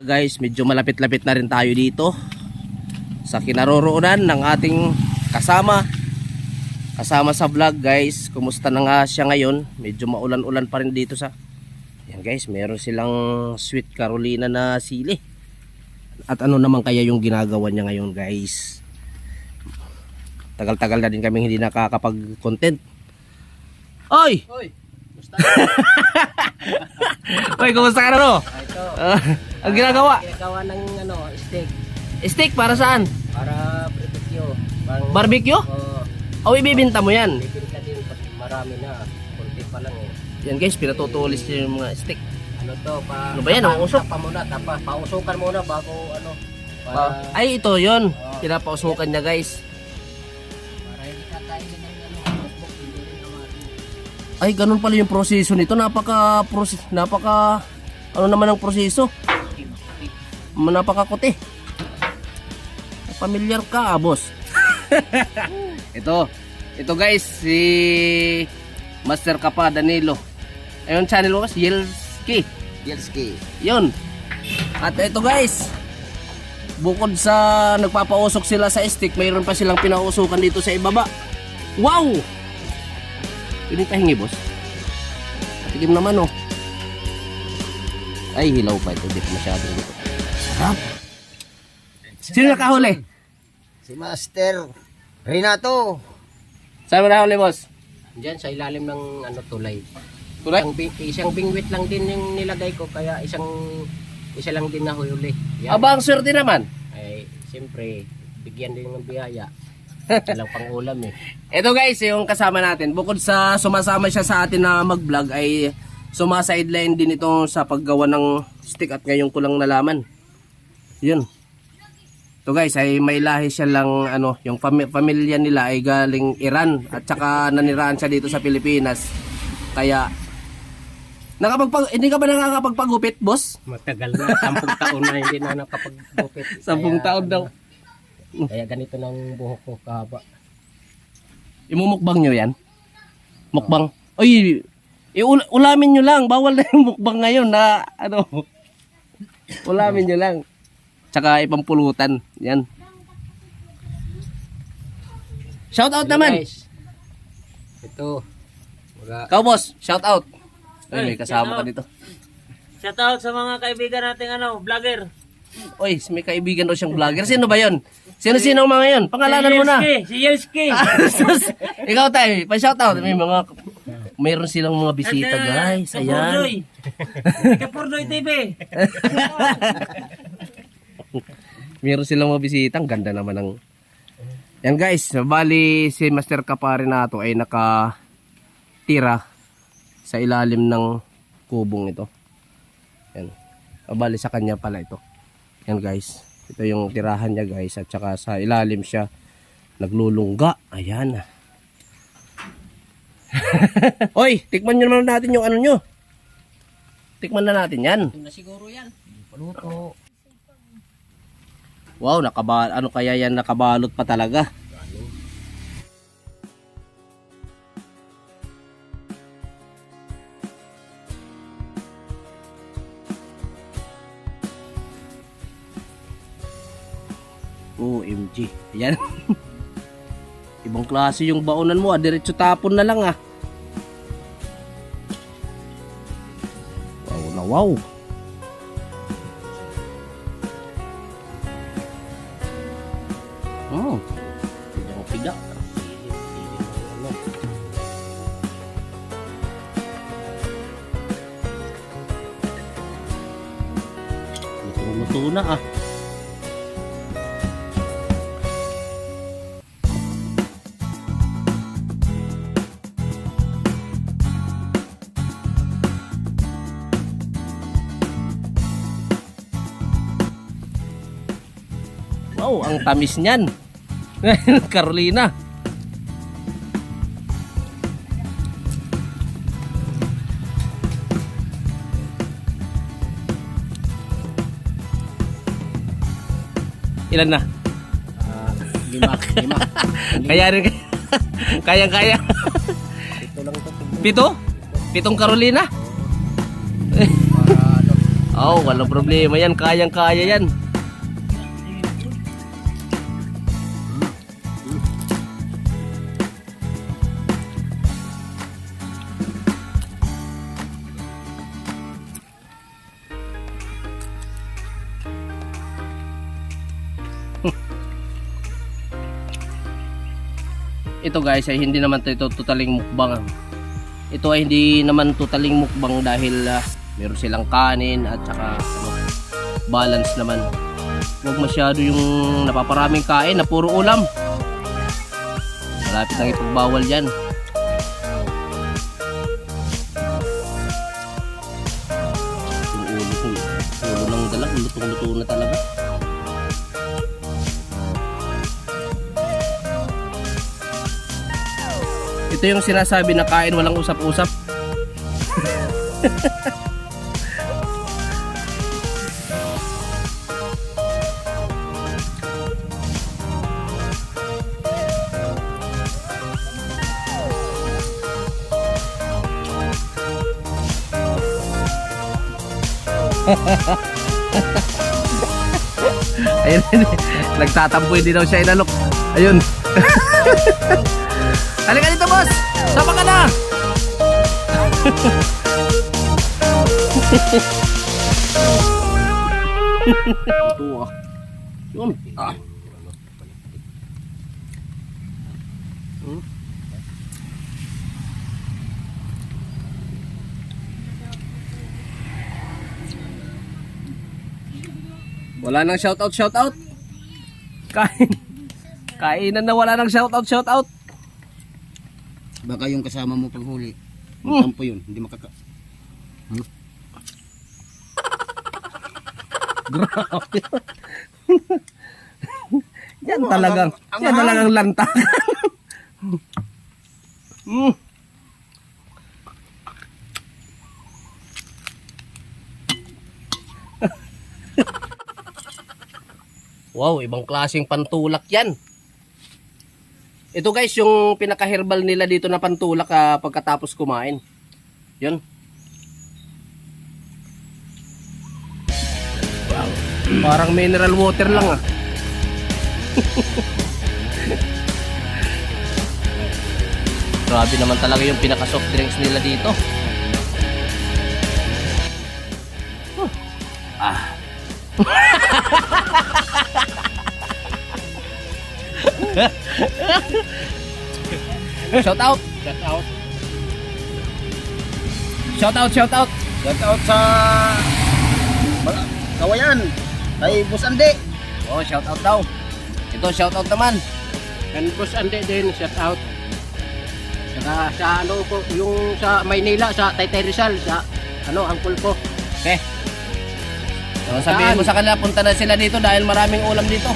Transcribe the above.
Guys, medyo malapit-lapit na rin tayo dito sa kinaroroonan ng ating kasama. Kasama sa vlog guys. Kumusta na nga siya ngayon? Medyo maulan-ulan pa rin dito sa... Yan guys, meron silang sweet Carolina na sili. At ano naman kaya yung ginagawa niya ngayon guys? Tagal-tagal na din kami hindi nakakapag-content. Oy! Hoy, Oy, kumusta ka na no? ito. Ah, ang ginagawa? Ginagawa ng ano, steak Steak para saan? para barbecue. Pang Barbecue? Oh, O ibibinta mo yan? bibili ka din marami na. Kunti pa lang eh. Yan guys, pinatutulis niya yung mga steak. Ano to, pa Ano ba yan, ang usok? tapa muna, tapa, pausukan muna bago ano. Para, Ah, ay, ito yon Oo. Pinapausukan niya guys. Ay, ganun pala yung proseso nito. Napaka, proses, napaka, ano naman ang proseso? Napaka kuti. Familiar ka, ah, boss. ito, ito guys, si Master Kapa Danilo. Ayun channel mo, boss, Yelski. Yelski. Yun. At ito guys, bukod sa nagpapausok sila sa stick, mayroon pa silang pinausukan dito sa ibaba. Wow! Pwede pahingi, boss. Tikim naman, oh. Ay, hilaw pa ito. Hindi pa masyadong dito. Sarap. Sino nakahuli? Si Master Renato. Saan mo nakahuli, boss? Diyan sa ilalim ng ano tulay. Tulay? Isang, bing- isang bingwit lang din yung nilagay ko kaya isang isa lang din nahuli. Yan. Aba, ang swerte naman. Ay, siyempre, bigyan din ng biyaya. Walang pang ulam eh. Ito guys, yung kasama natin, bukod sa sumasama siya sa atin na mag-vlog ay sumasideline din ito sa paggawa ng stick at ngayon ko lang nalaman. Yun. Ito guys, ay may lahi siya lang ano, yung fami- pamilya nila ay galing Iran at saka naniraan siya dito sa Pilipinas. Kaya Nakapagpag hindi ka ba nakakapagpagupit, boss? Matagal na, sampung taon na hindi na. Sampung Kaya, taon daw. Kaya ganito ng buhok ko kahaba. Imumukbang nyo yan? Mukbang? Oy, iul- ulamin nyo lang. Bawal na yung mukbang ngayon na ano. Ulamin nyo lang. Tsaka ipampulutan. Yan. Shout out Hello, naman. Guys. Ito. Mga Ikaw boss, shout out. Ay, may Ay, kasama ka dito. Shout out sa mga kaibigan nating ano, vlogger. Oy, may kaibigan daw siyang vlogger. Sino ba yon? Sino-sino mga yon? Pangalanan mo na. Si Yelski. Sus, Ikaw tayo, pa-shout out. May mga, mayroon silang mga bisita guys. Ayan. Kapurdoy TV. Meron silang mga bisita. Ang ganda naman ng... Yan guys, bali si Master Kaparinato ay nakatira sa ilalim ng kubong ito. Yan. Bali sa kanya pala ito. Yan guys. Ito yung tirahan niya guys. At saka sa ilalim siya naglulungga. Ayan. Oy, tikman nyo naman natin yung ano nyo. Tikman na natin yan. na siguro yan. Paluto. Wow, nakaba ano kaya yan nakabalot pa talaga. OMG. Yan. Ibang klase yung baonan mo, ah. diretso tapon na lang ah. Wow na wow. Oh. Hindi ako piga. Luto na ah. Wow, ang tamis niyan. Carolina. Ilan na? Ah, lima. Lima. Kaya rin kaya. Ito lang ito. Pito? Pitong Carolina? Oh, walang problema yan. Kayang-kaya yan. Ito guys ay hindi naman ito totaling mukbang. Ito ay hindi naman totaling mukbang dahil ah, meron silang kanin at saka ano, balance naman. Huwag masyado yung napaparaming kain na puro ulam. Malapit nang ipagbawal yan yung ulo ulo ng dalag lutong luto na talaga ito yung sinasabi na kain walang usap-usap Ayun, nagtatampoy din daw siya inalok. Ayun. Halika dito, boss! Sama ka na! Ah. Yun. Ah. Hmm? Wala nang shoutout, shoutout. Kain. Kainan na wala nang shoutout, shoutout. Baka yung kasama mo paghuli. Hmm. Tampo yun, hindi makaka... Grabe. yan talagang, yan talagang lantakan. mm. wow, ibang klaseng pantulak yan. Ito guys, yung pinaka-herbal nila dito na pantulak ah, pagkatapos kumain. Yun. Parang mineral water lang ah. Grabe naman talaga yung pinaka soft drinks nila dito. Huh. Ah. shout out. Shout out. Shout out, shout out. Shout out sa... Mga kawayan. Kay Boss Ande. Oh, shout out daw. Ito shout out naman. And Boss Ande din, shout out. Saka sa ano ko, yung sa Maynila, sa Taytay Rizal, sa ano, angkol ko. Okay. So, sabihin mo sa kanila, punta na sila dito dahil maraming ulam dito.